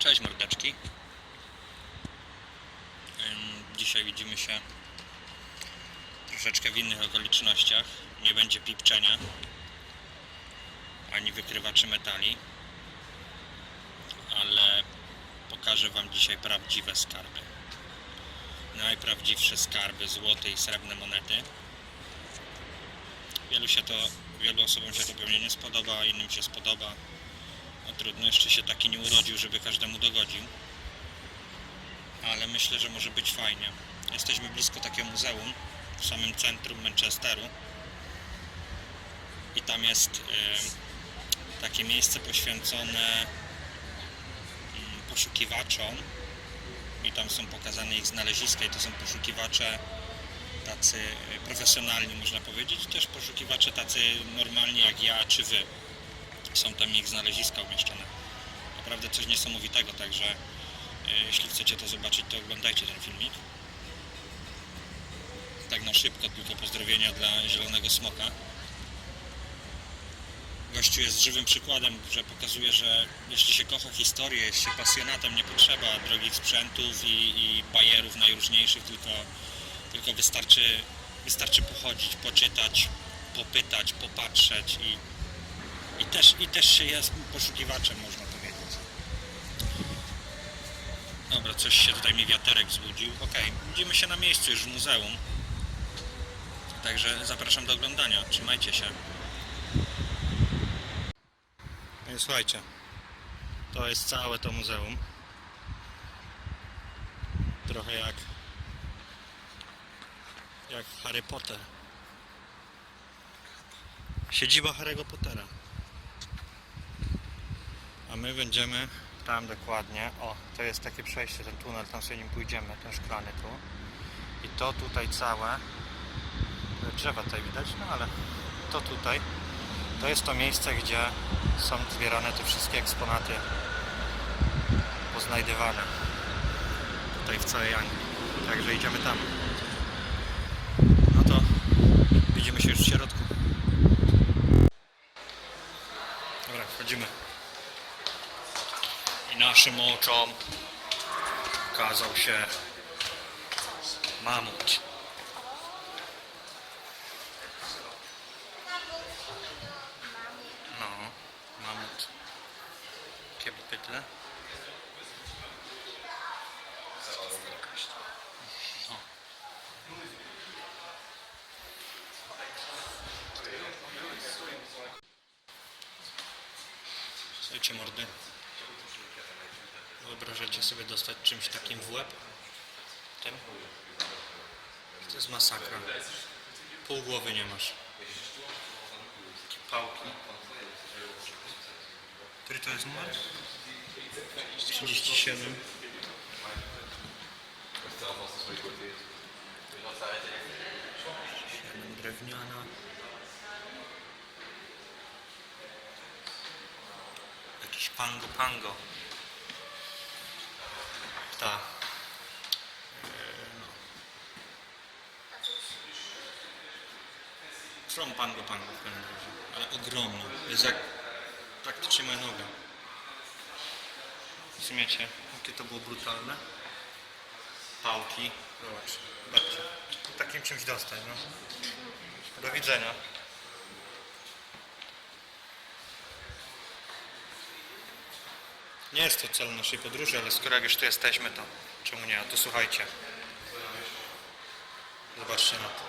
Cześć mordeczki. Dzisiaj widzimy się troszeczkę w innych okolicznościach. Nie będzie pipczenia ani wykrywaczy metali, ale pokażę Wam dzisiaj prawdziwe skarby. Najprawdziwsze skarby, złote i srebrne monety. Wielu się to, wielu osobom się to pewnie nie spodoba, innym się spodoba. No trudno, jeszcze się taki nie urodził, żeby każdemu dogodził. Ale myślę, że może być fajnie. Jesteśmy blisko takiego muzeum, w samym centrum Manchesteru. I tam jest e, takie miejsce poświęcone mm, poszukiwaczom. I tam są pokazane ich znaleziska i to są poszukiwacze tacy e, profesjonalni, można powiedzieć. Też poszukiwacze tacy normalni jak ja czy wy są tam ich znaleziska umieszczone. Naprawdę coś niesamowitego, także e, jeśli chcecie to zobaczyć, to oglądajcie ten filmik. Tak na szybko, tylko pozdrowienia dla Zielonego Smoka. Gościu jest żywym przykładem, że pokazuje, że jeśli się kocha historię, jest się pasjonatem, nie potrzeba drogich sprzętów i, i bajerów najróżniejszych, tylko, tylko wystarczy, wystarczy pochodzić, poczytać, popytać, popatrzeć i, i też, I też się jest poszukiwaczem, można powiedzieć. Dobra, coś się tutaj mi wiaterek wzbudził. Ok, widzimy się na miejscu już w muzeum. Także zapraszam do oglądania. Trzymajcie się. No słuchajcie, to jest całe to muzeum. Trochę jak jak Harry Potter. Siedziba Harry'ego Pottera. A my będziemy tam dokładnie. O, to jest takie przejście, ten tunel, tam sobie nim pójdziemy, ten szklany tu. I to tutaj całe. Drzewa tutaj widać, no ale to tutaj. To jest to miejsce, gdzie są zbierane te wszystkie eksponaty poznajdywane. Tutaj w całej Anglii. Także idziemy tam. No to widzimy się już w środku. Dobra, wchodzimy. Oczom ukazał się mamut. No, mamut. Jakie pytle? No. Słuchajcie mordy. Wyobrażacie sobie dostać czymś takim w łeb? Tym? To jest masakra. Pół głowy nie masz. Takie pałki. Który to jest numer? 37. Siedem drewniana. Jakiś pango pango. Ta. Eee, no. From pango pango w każdym razie. Ale ogromna. Jest jak praktycznie moja noga. Rozumiecie? Jakie to było brutalne? Pałki. Zobacz. Zobaczcie. Takim czymś dostać, no. Do widzenia. Nie jest to cel naszej podróży, ale skoro jak już tu jesteśmy, to czemu nie? A to słuchajcie. Zobaczcie na to.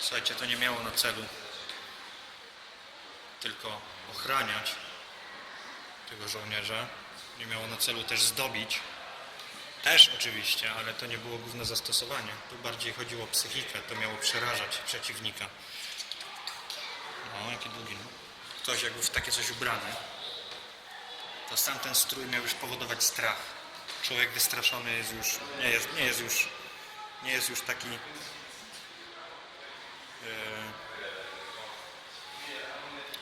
Słuchajcie, to nie miało na celu tylko ochraniać tego żołnierza. Nie miało na celu też zdobić. Też oczywiście, ale to nie było główne zastosowanie. Tu bardziej chodziło o psychikę. To miało przerażać przeciwnika. No, jaki długi, no. Ktoś jak był w takie coś ubrany, to sam ten strój miał już powodować strach. Człowiek wystraszony jest już, nie jest, nie jest już, nie jest już taki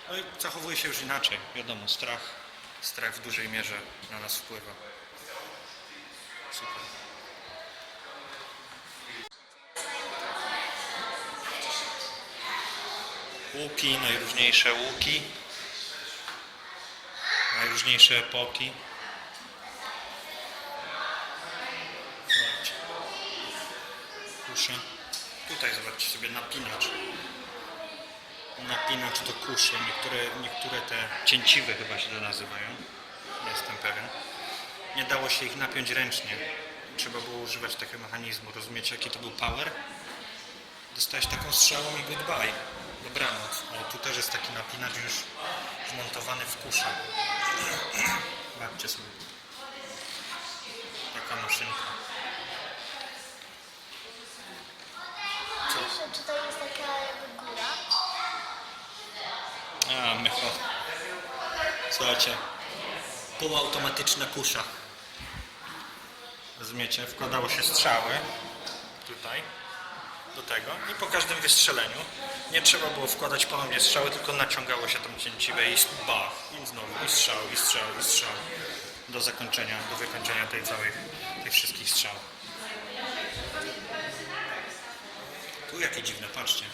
No i zachowuje się już inaczej. Wiadomo, strach, strach w dużej mierze na nas wpływa. Super. Łuki, najróżniejsze łuki. najróżniejsze epoki. Zobaczcie. Kusze. Tutaj zobaczcie sobie napinacz. Napinacz do kuszy. Niektóre, niektóre te cięciwe chyba się to nazywają. Jestem pewien. Nie dało się ich napiąć ręcznie. Trzeba było używać takiego mechanizmu. Rozumiecie jaki to był power? Dostałeś taką strzałą i goodbye. Dobranoc. Ale tu też jest taki napinacz już wmontowany w kuszę. Zobaczcie sobie. Taka maszynka. Proszę, czy to jest taka jakby góra? A, mycho. Słuchajcie. Półautomatyczna kusza. Rozumiecie? Wkładało się strzały tutaj do tego i po każdym wystrzeleniu nie trzeba było wkładać ponownie strzały, tylko naciągało się tam cięciwe i bach, i znowu i strzał, i strzał, i strzał do zakończenia, do wykończenia tej całej, tych wszystkich strzał. Tu jakie dziwne, patrzcie.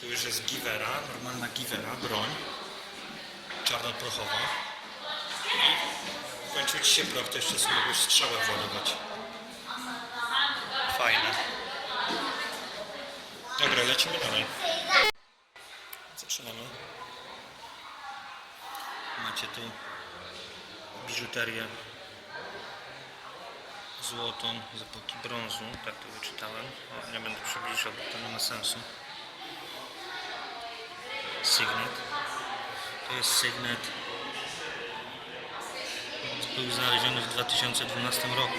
Tu już jest givera, normalna givera, broń, czarnoprochowa. I kończył ci się proch, to jeszcze sobie mogłeś strzałę władować. Fajne. Dobra, lecimy dalej. Zaczynamy. Macie tu biżuterię złotą z epoki brązu, tak to wyczytałem. Nie będę przybliżał, bo to nie ma sensu. Signet. To jest Signet. Był znaleziony w 2012 roku.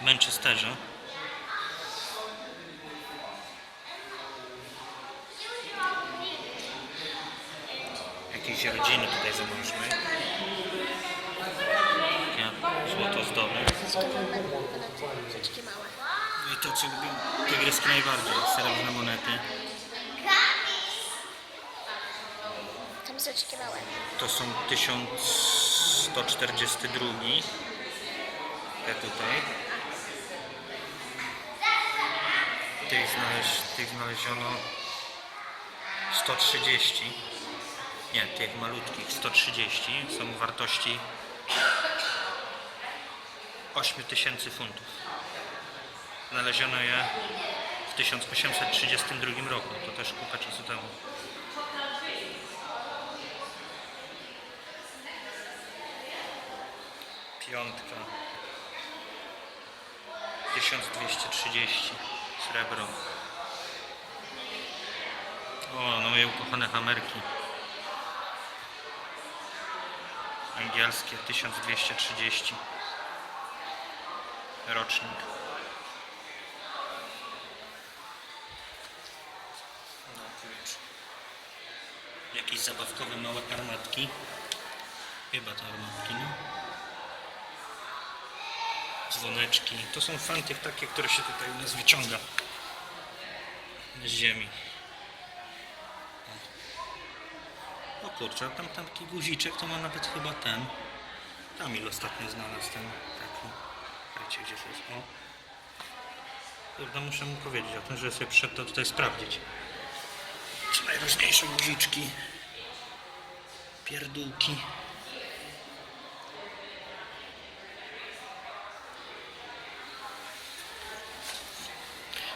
W Manchesterze. Jakiejś rodziny tutaj zamożnej. Złoto zdoby. Rzeczki małe. No i to co lubię, tygryski najbardziej, srebrne monety. Tam są rzeczki małe. To są 1142. Te tutaj. Tych, znaleźć, tych znaleziono 130. Nie, tych malutkich 130 są wartości 8000 funtów. Znaleziono je w 1832 roku, to też kupę czasu temu. Piątka. 1230 srebro. O, no moje ukochane hamerki. Angielskie 1230. Rocznik. No kurczę. Jakieś zabawkowe małe armatki. Chyba te armatki, no dzwoneczki. To są fanty takie, które się tutaj u nas wyciąga z ziemi. Kurczę, a tam taki guziczek to ma nawet chyba ten. Kamil ostatnio znalazł ten taki. Wiecie gdzie jest? O. Kurde, muszę mu powiedzieć o tym, że sobie przyszedł to tutaj sprawdzić. Czy najróżniejsze guziczki. Pierdółki.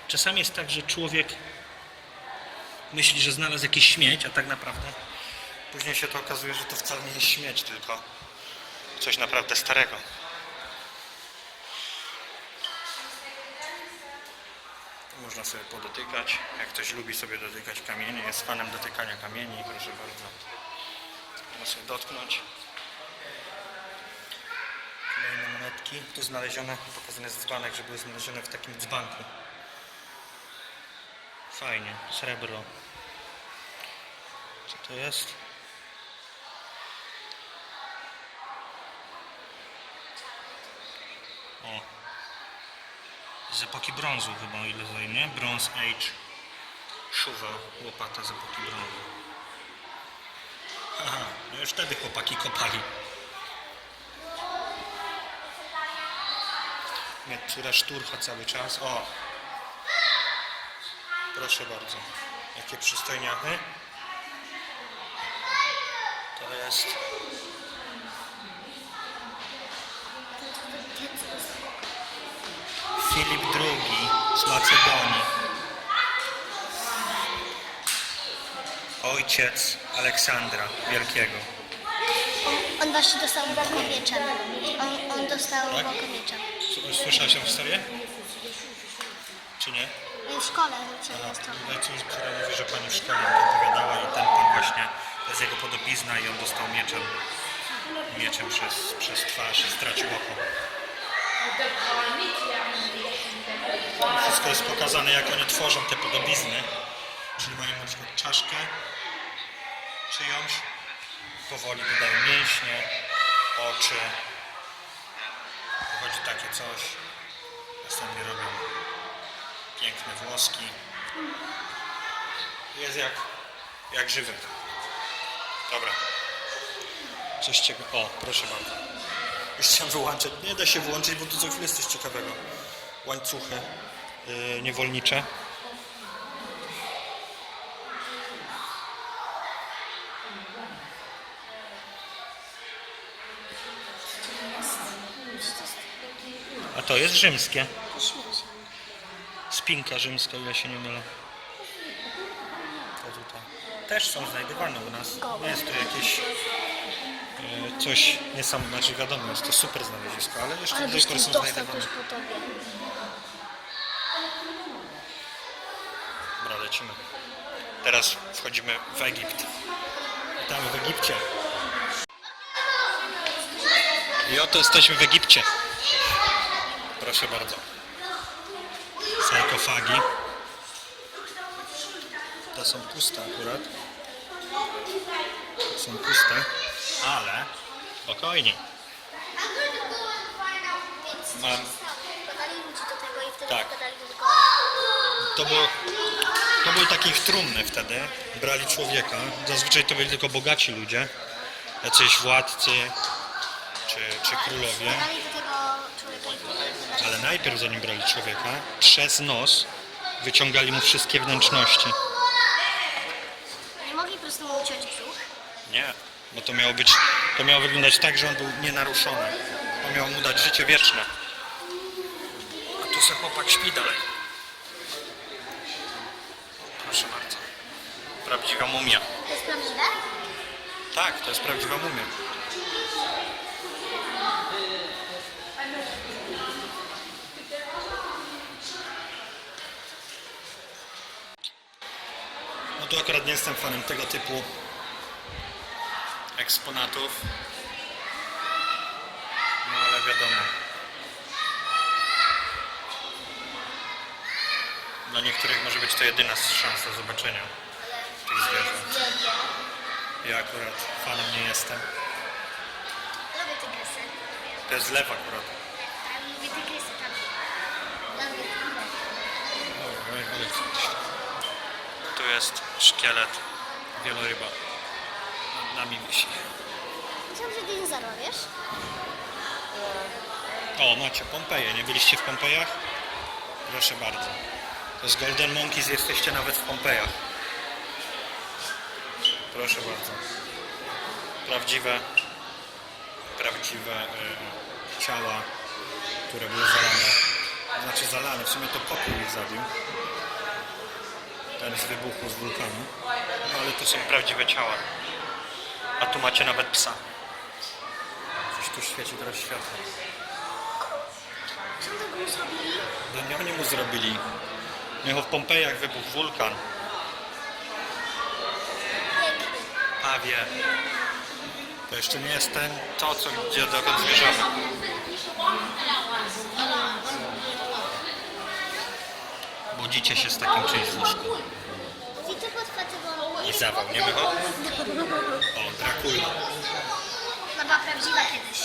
Czasami jest tak, że człowiek myśli, że znalazł jakiś śmieć, a tak naprawdę później się to okazuje, że to wcale nie jest śmieć, tylko coś naprawdę starego. Można sobie podotykać. Jak ktoś lubi sobie dotykać kamieni, jest fanem dotykania kamieni, proszę bardzo. Można sobie dotknąć. Kolejne monetki. Tu znalezione, pokazany jest dzbanek, że były znalezione w takim dzbanku. Fajnie, srebro. Co to jest? O. Z epoki brązu chyba, o ile zajmie. Bronze Age. Szuwa, łopata z epoki brązu. Aha, no już wtedy chłopaki kopali. Niektóra szturcha cały czas. O, Proszę bardzo. Jakie przystojniachy. To jest Filip II z Macedonii. Ojciec Aleksandra Wielkiego. On właśnie dostał boko mieczem. On, on dostał Tak? boko mieczem. Słyszałeś tę historię? Czy nie? W szkole się dostał. tutaj coś, która mówi, że pani w szkole mu to opowiadała i ten pan właśnie, to jest jego podobizna i on dostał mieczem, mieczem przez, przez twarz i stracił oko. Wszystko jest pokazane, jak oni tworzą te podobizny. Czyli mają na przykład czaszkę czyjąś, powoli dodają mięśnie, oczy. Wychodzi takie coś. Następnie robią piękne włoski. Jest jak, jak żywy. Dobra. Coś ciekawego. O, proszę bardzo. Już chciałem wyłączyć. Nie da się wyłączyć, bo tu co chwilę jest coś ciekawego. Łańcuchy yy, niewolnicze. A to jest rzymskie. Spinka rzymska, ile się nie mylę. Też są znajdowane u nas. Nie jest to jakieś coś niesamowitego. Znaczy wiadomo, jest to super znalezisko, ale jeszcze Ale do tej pory są znajdowane. Dobra, lecimy. Teraz wchodzimy w Egipt. Witamy w Egipcie. I oto jesteśmy w Egipcie. Proszę bardzo. Sarkofagi. Te są puste akurat. Są puste, ale spokojnie. Mam. Tak. To, było, to były takie ich trumny wtedy. Brali człowieka. Zazwyczaj to byli tylko bogaci ludzie. Jacyś władcy czy, czy królowie. Ale najpierw zanim brali człowieka, przez nos wyciągali mu wszystkie wnętrzności. Nie mogli po prostu mu uciąć brzuch. Nie, bo to miało być, to miało wyglądać tak, że on był nienaruszony. To miało mu dać życie wieczne. A tu se chłopak śpi dalej. Proszę bardzo. Prawdziwa mumia. To jest prawdziwe? Tak, to jest prawdziwa mumia. No tu akurat nie jestem fanem tego typu eksponatów. No ale wiadomo. Dla niektórych może być to jedyna szansa zobaczenia tych zwierząt. Ja akurat fanem nie jestem. Lubię tygrysy. To jest lew akurat. Lubię tygrysy tam. Oj. Tu jest szkielet wieloryba. Nad nami wisi. Myślałam, że dinozaura, wiesz? O, macie Pompeje. Nie byliście w Pompejach? Proszę bardzo. To z Golden Monkeys jesteście nawet w Pompejach. Proszę bardzo. Prawdziwe, prawdziwe e, ciała, które były zalane. Znaczy zalane, w sumie to popiół ich zabił. Ten z wybuchu z wulkanu. No ale to są prawdziwe ciała. A tu macie nawet psa. Coś tu świeci teraz światło. Co tego mu zrobili? No nie oni mu zrobili. Miał w Pompejach wybuchł wulkan. Pawie. To jeszcze nie jest ten, to co gdzie dokąd zmierzamy. Budzicie się z takim czymś w łóżku. I zawał, nie wychodzi? O, Dracula. No była prawdziwa kiedyś.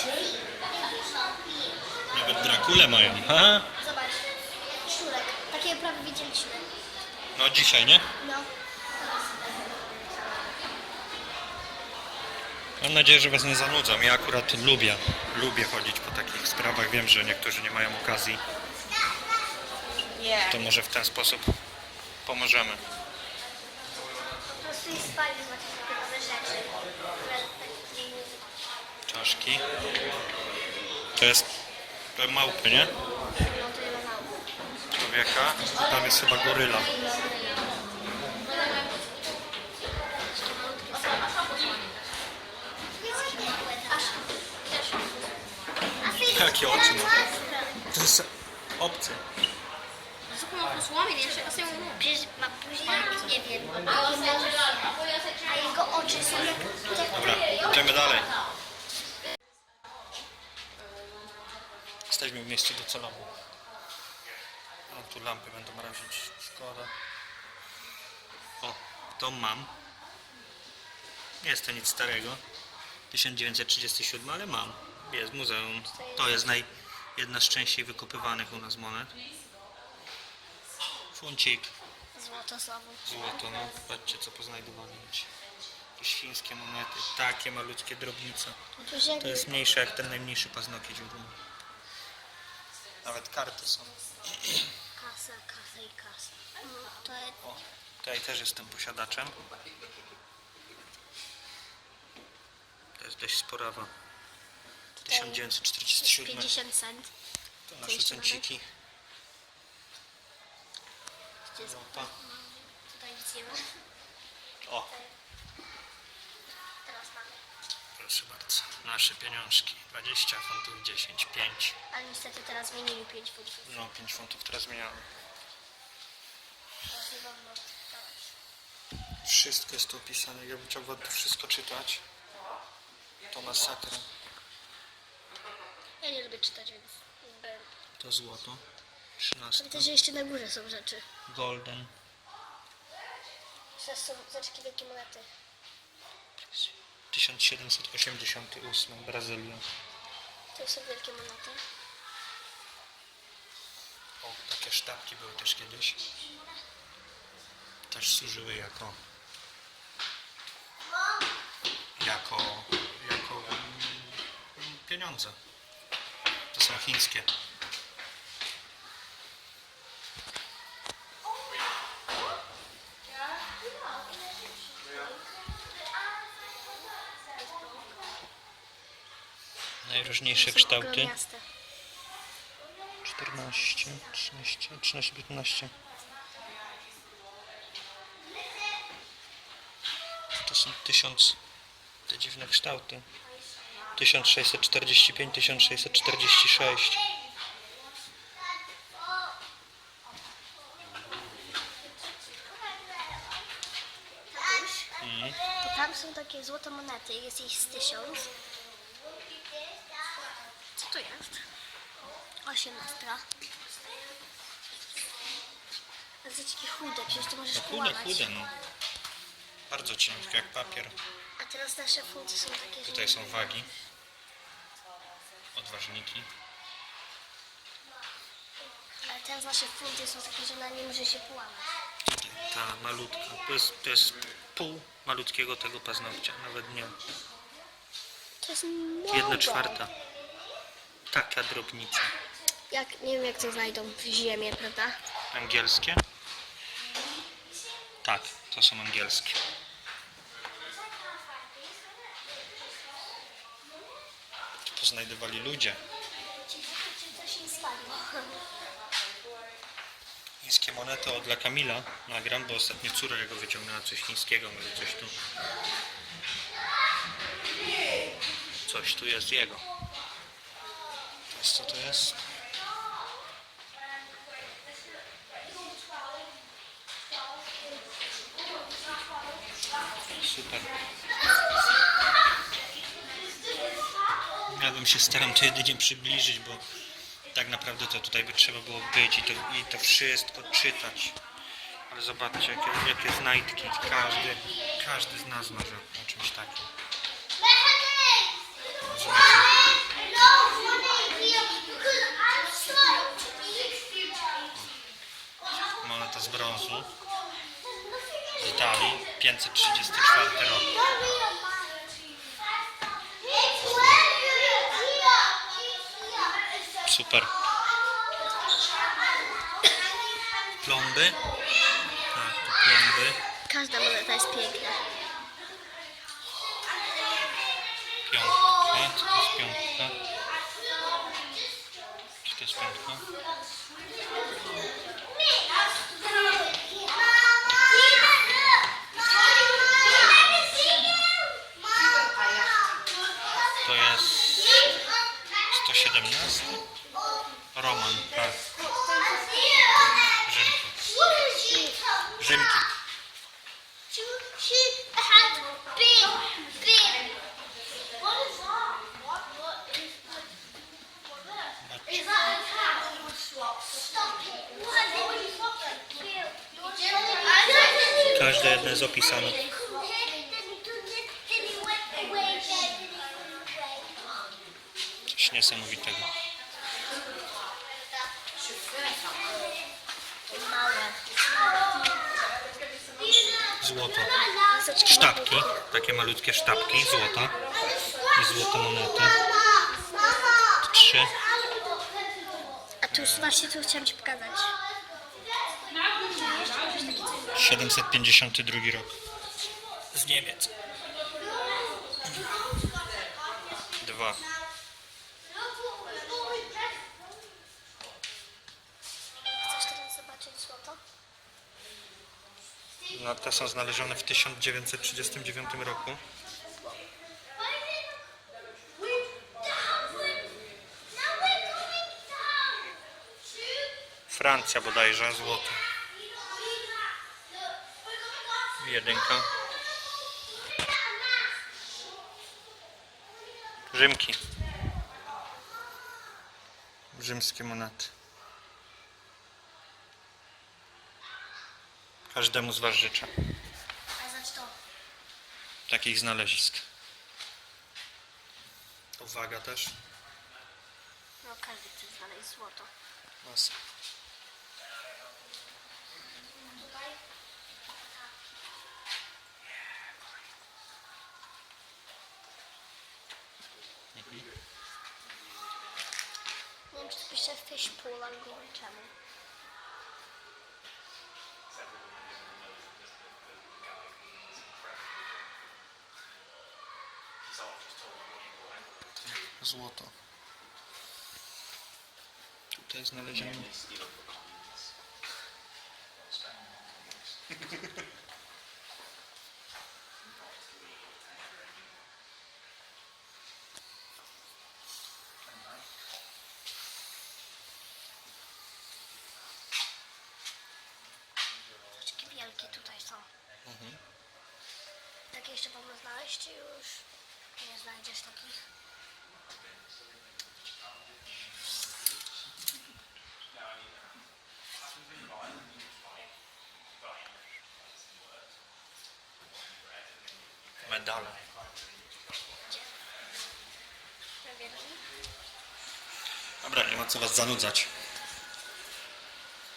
Nawet Drakulę mają. Ha? Zobacz. Szczurek. Takie prawie widzieliśmy. No dzisiaj, nie? No. Mam nadzieję, że Was nie zanudzam. Ja akurat lubię, lubię chodzić po takich sprawach. Wiem, że niektórzy nie mają okazji. To może w ten sposób pomożemy. Po prostu jest fajnie Czaszki. To jest to małpy, nie? Człowieka. Tam jest chyba goryla. Jakie oczy ma? To jest obcy. Przecież ma później, nie wiem, oczy są jak... Dobra, idziemy dalej. Jesteśmy w miejscu docelowym. O, tu lampy będą razić. Szkoda. O, to mam. Nie jest to nic starego. 1937, ale mam. Jest muzeum. To jest naj, jedna z częściej wykopywanych u nas monet. Funcik. Złoto znowu. Złoto, no. Patrzcie co poznajdowali. Jakieś chińskie monety. Takie malutkie drobnice. Się To jest mniejsze jak ten najmniejszy paznokieć domu. Nawet karty są. kasa, kasa i kasa. No, to jest... O, tutaj też jestem posiadaczem. To jest dość sporawa. 1947. 50 cent. To nasze nie ma. O. proszę bardzo. Nasze pieniążki. 20 funtów 10, 5. Ale niestety teraz zmienili 5 funtów. No, 5 funtów teraz zmieniamy. Teraz nie wolno dawać. Wszystko jest tu opisane. Jakbym chciał wam to wszystko czytać, to masakra. Ja nie lubię czytać, więc... To złoto. 13. Widzę, że jeszcze na górze są rzeczy. Golden. Teraz są znaczki wielkie monety. 1788 Brazylia. To są wielkie monety. O, takie sztabki były też kiedyś. Też służyły jako jako jako pieniądze. To są chińskie. Najróżniejsze kształty. Miasta. 14, 13, 13, 15. To są tysiąc, te dziwne kształty. 1645, 1646. Mhm. To tam są takie złote monety, jest ich z tysiąc. 18. A za takie chude, przecież to możesz no Chude, chude, no. Bardzo cienkie, jak papier. A teraz nasze funty są takie, że... Tutaj są wagi. Odważniki. Ale teraz nasze funty są takie, że na nie może się połamać. Ta malutka. To jest, to jest pół malutkiego tego paznokcia, nawet nie. To jest Jedna czwarta. Taka drobnica. Jak, nie wiem jak to znajdą w ziemię, prawda? Angielskie? Tak, to są angielskie. Tu poznajdowali ludzie. Chińskie monety od dla Kamila nagram, bo ostatnio córa jego wyciągnęła coś chińskiego, może coś tu. Coś tu jest jego. To jest co to jest? Super. Ja bym się staram to jedynie przybliżyć, bo tak naprawdę to tutaj by trzeba było być i to, i to wszystko czytać. Ale zobaczcie, jakie, jakie znajdki. Każdy, każdy z nas marzy o czymś takim. 1934 rok. Super. Plomby? Tak, to plomby. Każda moneta jest piękna. Piątka, czy to jest piątka? Czy to jest piątka? Jedno jest opisane. Coś niesamowitego. Złoto. Sztabki, takie malutkie sztabki, złota. I złote monety. Trzy. A tu właśnie tu chciałam ci pokazać. 752 rok. Z Niemiec. Dwa. Chcesz teraz zobaczyć złoto? No, te są znalezione w 1939 roku. Francja bodajże, złoto. Jedynka. Rzymki. Rzymskie monety. Każdemu z Was życzę A to. takich znalezisk. To waga też. No każdy chce znaleźć złoto. Masa. Pisze fishpool albo czemu. Złoto. Tutaj znalezione. Wielkie tutaj są. Takie jeszcze można znaleźć, już nie znajdziesz takich? Medale. Dobra, nie ma co Was zanudzać.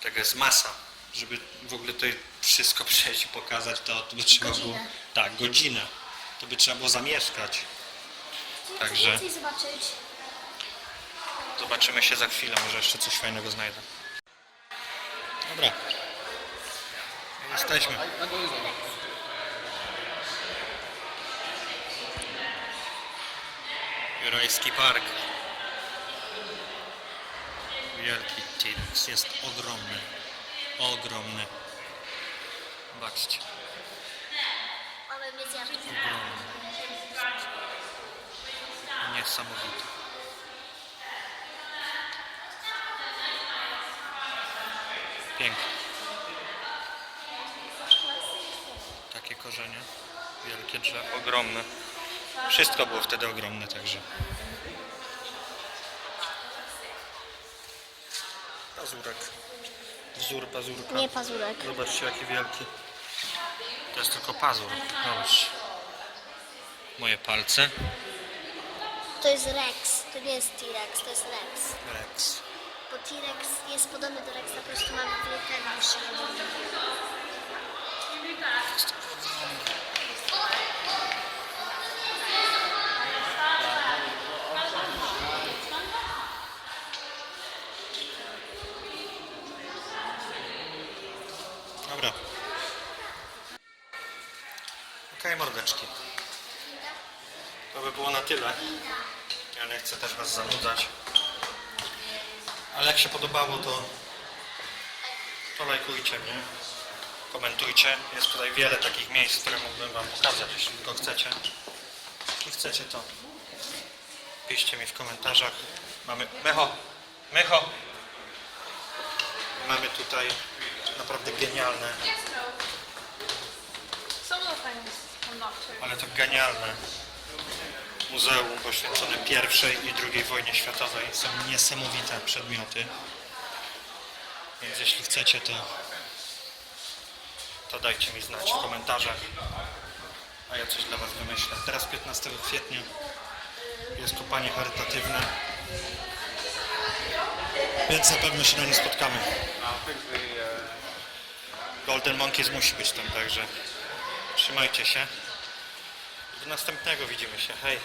Tego jest masa. Żeby w ogóle to wszystko przejść i pokazać, to, to by trzeba było... Godzinę. Tak, godzinę. To by trzeba było zamieszkać. Także- więcej zobaczyć. Zobaczymy się za chwilę, może jeszcze coś fajnego znajdę. Dobra. Jesteśmy. Jurajski Park. Wielki T-Rex. Jest ogromny. Ogromny. Zobaczcie. Niesamowity. Piękny. Takie korzenie. Wielkie drzewo. Ogromne. Wszystko było wtedy ogromne także. Pazurek. Wzór pazurka. Nie pazurek. Zobaczcie jaki wielki. To jest tylko pazur. Zobacz. Moje palce. To jest Rex. To nie jest T-Rex, to jest Rex. Rex. Bo T-Rex jest podobny do Rexa, po prostu ma wielkę dłuższego. Dobra. Okej, mordeczki. To by było na tyle. Ja nie chcę też Was zanudzać. Ale jak się podobało, to, to lajkujcie mnie. Komentujcie. Jest tutaj wiele takich miejsc, które mógłbym Wam pokazać, jeśli tylko chcecie. Jeśli chcecie, to piszcie mi w komentarzach. Mamy... Mecho! Mecho! Mamy tutaj naprawdę genialne, ale to genialne muzeum poświęcone pierwszej i drugiej wojnie światowej. Są niesamowite przedmioty. Więc jeśli chcecie, to, to dajcie mi znać w komentarzach. A ja coś dla Was wymyślę. Teraz 15 kwietnia jest kopanie charytatywne. Więc na pewno się na nie spotkamy. Golden Monkeys musi być tam, także trzymajcie się. Do następnego widzimy się. Hej.